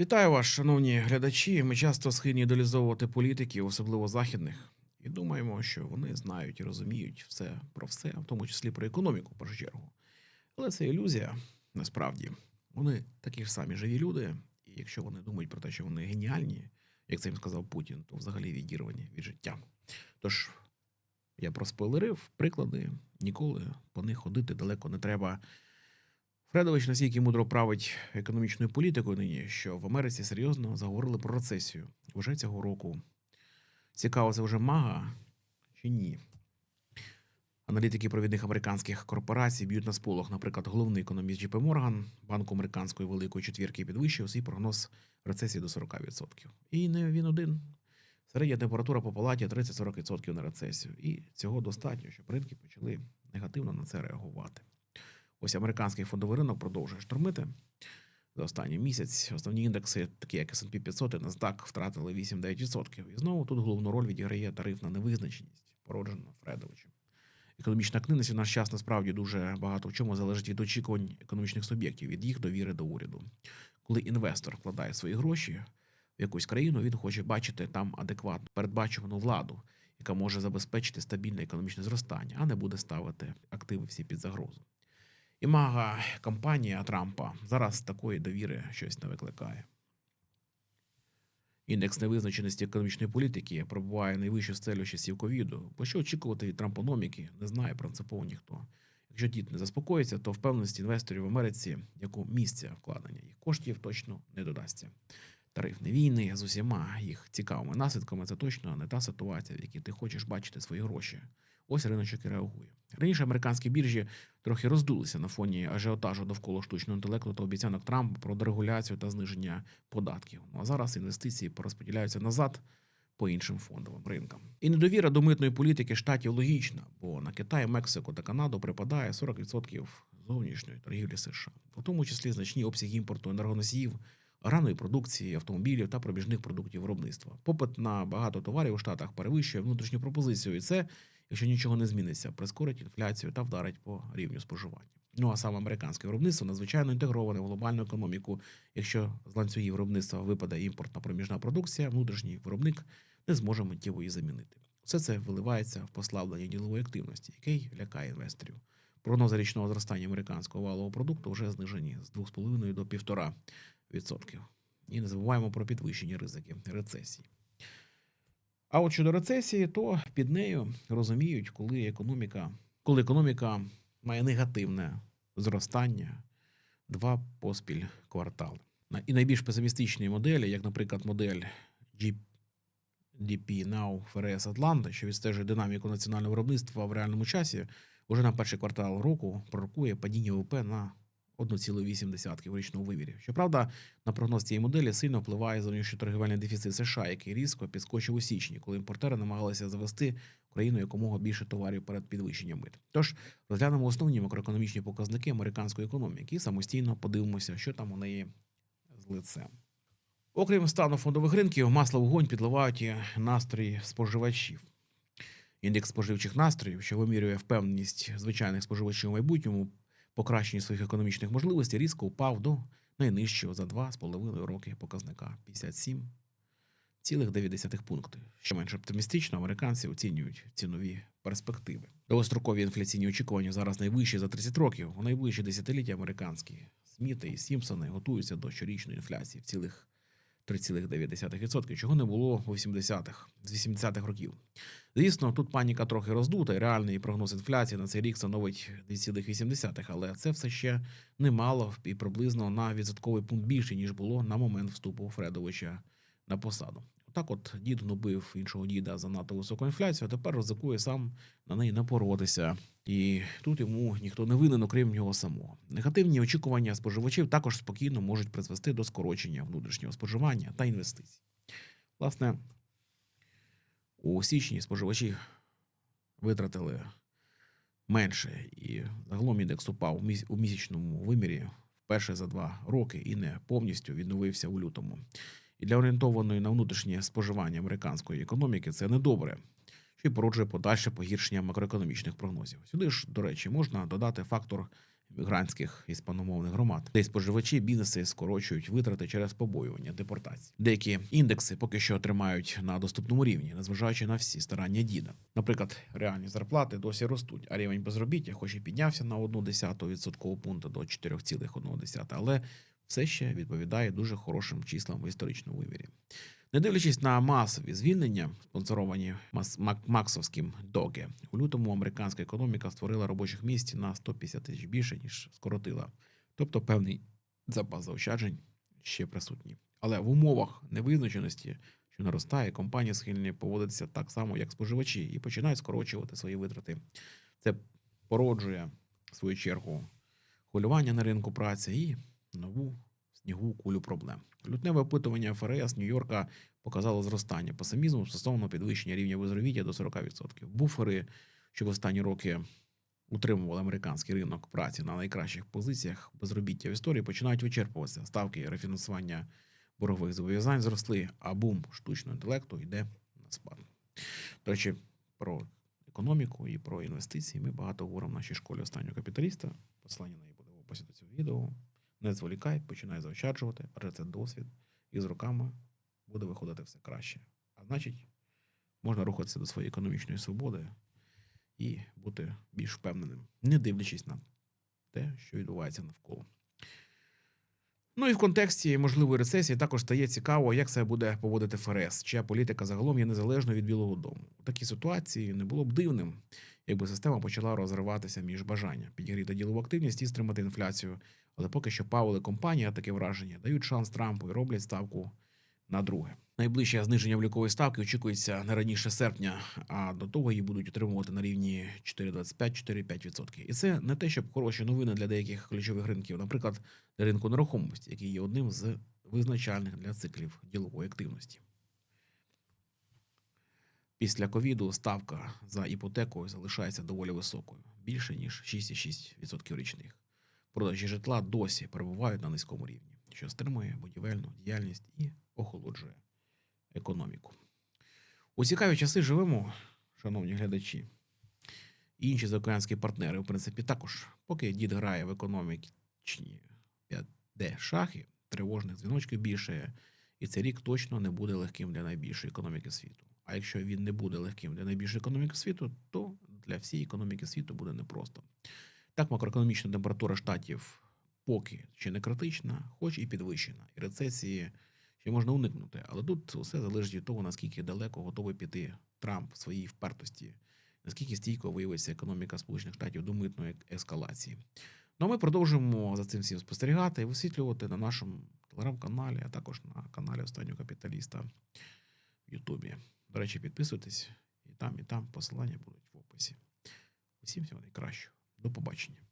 Вітаю вас, шановні глядачі. Ми часто схильні ідеалізовувати політиків, особливо західних, і думаємо, що вони знають і розуміють все про все, в тому числі про економіку, в першу чергу. Але це ілюзія, насправді. Вони такі ж самі живі люди, і якщо вони думають про те, що вони геніальні, як це їм сказав Путін, то взагалі відірвані від життя. Тож я проспойлерив приклади, ніколи по них ходити далеко не треба. Фредович настільки мудро править економічною політикою нині, що в Америці серйозно заговорили про рецесію вже цього року. Цікаво, це вже мага чи ні? Аналітики провідних американських корпорацій б'ють на сполох. Наприклад, головний економіст JP Morgan, банку американської великої четвірки, підвищив свій прогноз рецесії до 40%. І не він один. Середня температура по палаті 30-40% на рецесію. І цього достатньо, щоб ринки почали негативно на це реагувати. Ось американський фондовий ринок продовжує штормити. За останній місяць основні індекси, такі як S&P 500 і NASDAQ, втратили 8-9%. І знову тут головну роль відіграє тарифна невизначеність, породжена Фредовичем. Економічна активність у наш час насправді дуже багато в чому залежить від очікувань економічних суб'єктів, від їх довіри до уряду. Коли інвестор вкладає свої гроші в якусь країну, він хоче бачити там адекватну передбачувану владу, яка може забезпечити стабільне економічне зростання, а не буде ставити активи всі під загрозу. І мага кампанія Трампа зараз такої довіри щось не викликає. Індекс невизначеності економічної політики пробуває найвищу стелю часів ковіду. Бо що очікувати від трампономіки, не знає принципово ніхто. Якщо дід не заспокоїться, то впевненості інвесторів в Америці, яку місця вкладення їх коштів точно не додасться. Тарифні війни з усіма їх цікавими наслідками це точно не та ситуація, в якій ти хочеш бачити свої гроші. Ось риночок і реагує. Раніше американські біржі трохи роздулися на фоні ажіотажу довкола штучного інтелекту та обіцянок Трампа про дерегуляцію та зниження податків. Ну а зараз інвестиції порозподіляються назад по іншим фондовим ринкам. І недовіра до митної політики штатів логічна, бо на Китай, Мексику та Канаду припадає 40% зовнішньої торгівлі США, у тому числі значні обсяги імпорту енергоносіїв, аграрної продукції, автомобілів та пробіжних продуктів виробництва. Попит на багато товарів у штатах перевищує внутрішню пропозицію, і це якщо нічого не зміниться, прискорить інфляцію та вдарить по рівню споживання. Ну а саме американське виробництво надзвичайно інтегроване в глобальну економіку. Якщо з ланцюгів виробництва випаде імпортна проміжна продукція, внутрішній виробник не зможе миттєво її замінити. Все це виливається в послаблення ділової активності, який лякає інвесторів. Прогнози річного зростання американського валового продукту вже знижені з 2,5 до 1,5%. І не забуваємо про підвищені ризики рецесії. А от щодо рецесії, то під нею розуміють, коли економіка, коли економіка має негативне зростання два поспіль квартали. І найбільш песимістичні моделі, як, наприклад, модель GDP Now FRS Atlanta, що відстежує динаміку національного виробництва в реальному часі, уже на перший квартал року пророкує падіння ВВП на 1,8 в річному вимірі. Щоправда, на прогноз цієї моделі сильно впливає зовнішньоторгівельний дефіцит США, який різко підскочив у січні, коли імпортери намагалися завести в країну якомога більше товарів перед підвищенням мит. Тож розглянемо основні макроекономічні показники американської економіки і самостійно подивимося, що там у неї з лицем. Окрім стану фондових ринків, масло вогонь підливають і настрої споживачів. Індекс споживчих настроїв, що вимірює впевненість звичайних споживачів у майбутньому, покращенні своїх економічних можливостей, різко впав до найнижчого за 2,5 роки показника 57,9 пункти. Що менш оптимістично, американці оцінюють цінові перспективи. Довгострокові інфляційні очікування зараз найвищі за 30 років. У найближчі десятиліття американські Сміти і Сімпсони готуються до щорічної інфляції в цілих 3,9%, чого не було у 80-х, з 80-х років. Звісно, тут паніка трохи роздута, і реальний прогноз інфляції на цей рік становить 2,8, але це все ще немало і приблизно на відсотковий пункт більше, ніж було на момент вступу Фредовича на посаду. Так, от дід гнобив іншого діда за надто високу інфляцію, а тепер ризикує сам на неї напоротися. І тут йому ніхто не винен, окрім нього самого. Негативні очікування споживачів також спокійно можуть призвести до скорочення внутрішнього споживання та інвестицій. Власне, у січні споживачі витратили менше, і загалом індекс упав у місячному вимірі вперше за два роки і не повністю відновився у лютому. І для орієнтованої на внутрішнє споживання американської економіки це недобре, що й породжує подальше погіршення макроекономічних прогнозів. Сюди ж, до речі, можна додати фактор мігрантських іспаномовних громад, де споживачі бізнеси скорочують витрати через побоювання депортації. Деякі індекси поки що тримають на доступному рівні, незважаючи на всі старання діда. Наприклад, реальні зарплати досі ростуть, а рівень безробіття, хоч і піднявся на 1,1 відсоткового пункту до 4,1, але все ще відповідає дуже хорошим числам в історичному вимірі. Не дивлячись на масові звільнення, спонсоровані максовським доге, у лютому американська економіка створила робочих місць на 150 тисяч більше, ніж скоротила. Тобто певний запас заощаджень ще присутній. Але в умовах невизначеності, що наростає, компанії схильні поводитися так само, як споживачі, і починають скорочувати свої витрати. Це породжує, в свою чергу, хвилювання на ринку праці і нову снігу кулю проблем. Лютневе опитування ФРС Нью-Йорка показало зростання песимізму стосовно підвищення рівня безробіття до 40%. Буфери, що в останні роки утримували американський ринок праці на найкращих позиціях безробіття в історії, починають вичерпуватися. Ставки рефінансування боргових зобов'язань зросли, а бум штучного інтелекту йде на спад. До речі, про економіку і про інвестиції ми багато говоримо в нашій школі останнього капіталіста. Посилання на неї буде в описі до цього відео. Не зволікай, починай заощаджувати, адже це досвід, і з роками буде виходити все краще. А значить, можна рухатися до своєї економічної свободи і бути більш впевненим, не дивлячись на те, що відбувається навколо. Ну і в контексті можливої рецесії також стає цікаво, як себе буде поводити ФРС, чия політика загалом є незалежною від Білого Дому. У такій ситуації не було б дивним, якби система почала розриватися між бажанням підігріти ділову активність і стримати інфляцію. Але поки що Павел і компанія таке враження дають шанс Трампу і роблять ставку на друге. Найближче зниження облікової ставки очікується не раніше серпня, а до того її будуть отримувати на рівні 4,25-4,5%. І це не те, щоб хороші новини для деяких ключових ринків, наприклад, для ринку нерухомості, який є одним з визначальних для циклів ділової активності. Після ковіду ставка за іпотекою залишається доволі високою, більше ніж 6,6% річних. Продажі житла досі перебувають на низькому рівні, що стримує будівельну діяльність і охолоджує економіку. У цікаві часи живемо, шановні глядачі. І інші заокеанські партнери, в принципі, також, поки дід грає в економічні 5D шахи, тривожних дзвіночків більше, і цей рік точно не буде легким для найбільшої економіки світу. А якщо він не буде легким для найбільшої економіки світу, то для всієї економіки світу буде непросто. Так, макроекономічна температура штатів поки ще не критична, хоч і підвищена. І рецесії ще можна уникнути. Але тут все залежить від того, наскільки далеко готовий піти Трамп в своїй впертості, наскільки стійко виявиться економіка Сполучених Штатів до митної ескалації. Ну а ми продовжуємо за цим всім спостерігати і висвітлювати на нашому телеграм-каналі, а також на каналі Останнього капіталіста в Ютубі. До речі, підписуйтесь і там, і там посилання будуть в описі. Усім всього найкращого. До побачення.